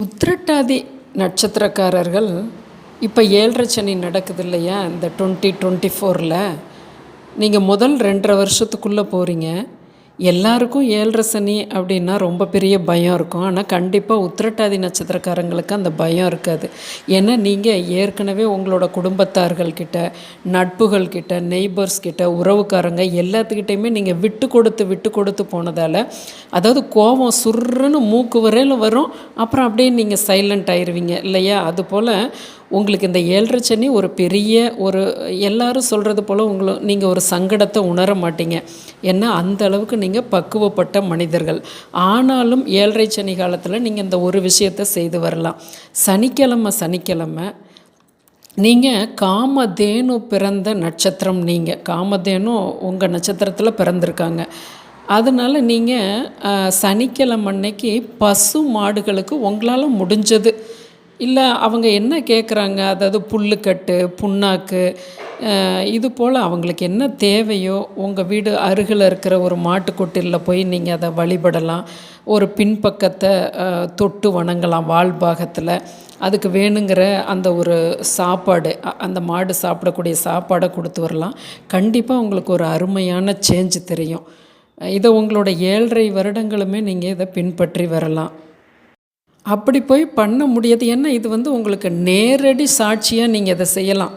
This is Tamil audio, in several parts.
உத்திரட்டாதி நட்சத்திரக்காரர்கள் இப்போ ஏழரை சனி நடக்குது இல்லையா இந்த டுவெண்ட்டி டுவெண்ட்டி ஃபோரில் நீங்கள் முதல் ரெண்டரை வருஷத்துக்குள்ளே போகிறீங்க எல்லாருக்கும் ஏழரை சனி அப்படின்னா ரொம்ப பெரிய பயம் இருக்கும். ஆனால் கண்டிப்பாக உத்திரட்டாதி நட்சத்திரக்காரங்களுக்கு அந்த பயம் இருக்காது. ஏன்னா நீங்கள் ஏற்கனவே உங்களோட குடும்பத்தார்கள்கிட்ட நட்புகள்கிட்ட நெய்பர்ஸ் கிட்ட உறவுக்காரங்க எல்லாத்துக்கிட்டையுமே நீங்கள் விட்டு கொடுத்து விட்டு கொடுத்து போனதால் அதாவது கோபம் சுருன்னு மூக்கு வரையில் வரும். அப்புறம் அப்படியே நீங்கள் சைலண்ட் ஆயிடுவீங்க இல்லையா? அதுபோல் உங்களுக்கு இந்த ஏழரை சனி ஒரு பெரிய ஒரு எல்லாரும் சொல்கிறது போல் உங்களை நீங்கள் ஒரு சங்கடத்தை உணர மாட்டீங்க. ஏன்னா அந்த அளவுக்கு நீங்கள் பக்குவப்பட்ட மனிதர்கள். ஆனாலும் ஏழரை சனி காலத்தில் நீங்கள் இந்த ஒரு விஷயத்தை செய்து வரலாம். சனிக்கிழமை சனிக்கிழமை நீங்கள் காமதேனு பிறந்த நட்சத்திரம் நீங்கள் காமதேனு உங்கள் நட்சத்திரத்தில் பிறந்திருக்காங்க. அதனால் நீங்கள் சனிக்கிழமை அன்னைக்கு பசு மாடுகளுக்கு உங்களால் முடிஞ்சது. இல்லை அவங்க என்ன கேட்குறாங்க அதாவது புல்லுக்கட்டு புண்ணாக்கு இது போல் அவங்களுக்கு என்ன தேவையோ உங்கள் வீடு அருகில் இருக்கிற ஒரு மாட்டுக்கொட்டிலில் போய் நீங்கள் அதை வழிபடலாம். ஒரு பின்பக்கத்தை தொட்டு வணங்கலாம் வாழ்பாகத்தில் அதுக்கு வேணுங்கிற அந்த ஒரு சாப்பாடு அந்த மாடு சாப்பிடக்கூடிய சாப்பாடை கொடுத்து வரலாம். கண்டிப்பாக உங்களுக்கு ஒரு அருமையான சேஞ்ச் தெரியும். இதை உங்களோட ஏழரை வருடங்களுமே நீங்கள் இதை பின்பற்றி வரலாம். அப்படி போய் பண்ண முடியாது. ஏன்னா இது வந்து உங்களுக்கு நேரடி சாட்சியாக நீங்கள் இதை செய்யலாம்.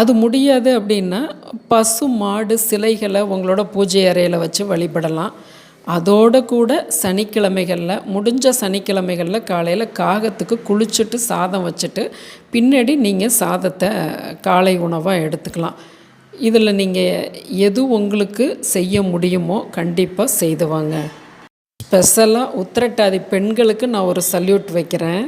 அது முடியாது அப்படின்னா பசு மாடு சிலைகளை உங்களோட பூஜை அறையில் வச்சு வழிபடலாம். அதோட கூட சனிக்கிழமைகளில் முடிஞ்ச சனிக்கிழமைகளில் காலையில் காகத்துக்கு குளிச்சுட்டு சாதம் வச்சுட்டு பின்னாடி நீங்கள் சாதத்தை காலை உணவாக எடுத்துக்கலாம். இதில் நீங்கள் எது உங்களுக்கு செய்ய முடியுமோ கண்டிப்பாக செய்துவாங்க ஸ்பெஷலாக உத்திரட்டாதி பெண்களுக்கு நான் ஒரு சல்யூட் வைக்கிறேன்.